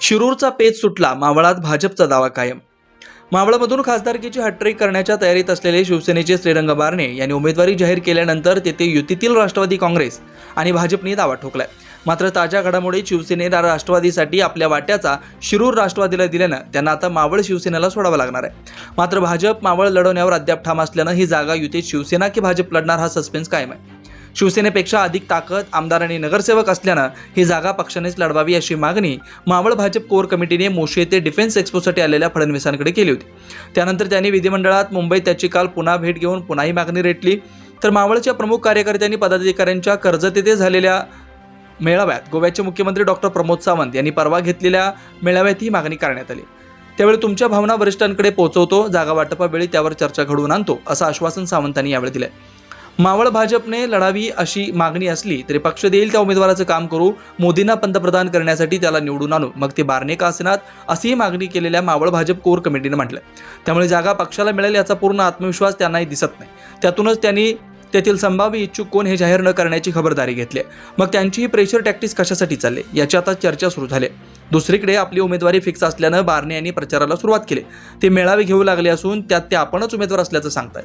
शिरूरचा पेच सुटला मावळात भाजपचा दावा कायम. मावळमधून खासदारकीची हॅट्रिक करण्याच्या तयारीत असलेले शिवसेनेचे श्रीरंग बारणे यांनी उमेदवारी जाहीर केल्यानंतर तेथे युतीतील राष्ट्रवादी काँग्रेस आणि भाजपने दावा ठोकलाय. मात्र ताज्या घडामोडीत शिवसेनेला राष्ट्रवादीसाठी आपल्या वाट्याचा शिरूर राष्ट्रवादीला दिल्यानं त्यांना आता मावळ शिवसेनेला सोडावं लागणार आहे. मात्र भाजप मावळ लढवण्यावर अद्याप ठाम असल्यानं ही जागा युतीत शिवसेना की भाजप लढणार हा सस्पेन्स कायम आहे. शिवसेनेपेक्षा अधिक ताकद आमदार आणि नगरसेवक असल्यानं ही जागा पक्षानेच लढवावी अशी मागणी मावळ भाजप कोर कमिटीने मोशी येथे डिफेन्स एक्सपोसाठी आलेल्या फडणवीसांकडे केली होती. त्यानंतर त्यांनी विधिमंडळात मुंबईत त्याची काल पुन्हा भेट घेऊन पुन्हा ही मागणी रेटली. तर मावळच्या प्रमुख कार्यकर्त्यांनी पदाधिकाऱ्यांच्या कर्जत येथे झालेल्या मेळाव्यात गोव्याचे मुख्यमंत्री डॉक्टर प्रमोद सावंत यांनी परवा घेतलेल्या मेळाव्यात ही मागणी करण्यात आली. त्यावेळी तुमच्या भावना वरिष्ठांकडे पोहोचवतो जागा वाटपावेळी त्यावर चर्चा घडवून आणतो असं आश्वासन सावंतांनी यावेळी दिलंय. मावळ भाजपने लढावी अशी मागणी असली तरी पक्ष देईल त्या उमेदवाराचं काम करू मोदींना पंतप्रधान करण्यासाठी त्याला निवडून आणू. मग ते बारणे का असेनात? अशीही मागणी केलेल्या मावळ भाजप कोर कमिटीनं म्हटलं त्यामुळे जागा पक्षाला मिळेल याचा पूर्ण आत्मविश्वास त्यांनाही दिसत नाही. त्यातूनच त्यांनी तेथील संभाव्य इच्छुक कोण हे जाहीर न करण्याची खबरदारी घेतली आहे. मग त्यांची ही प्रेशर टॅक्टिस कशासाठी चालली याची आता चर्चा सुरू झाली दुसरीकडे आपली उमेदवारी फिक्स असल्यानं बारणे यांनी प्रचाराला सुरुवात केली ते मेळावे घेऊ लागले असून त्यात ते आपणच उमेदवार असल्याचं सांगतात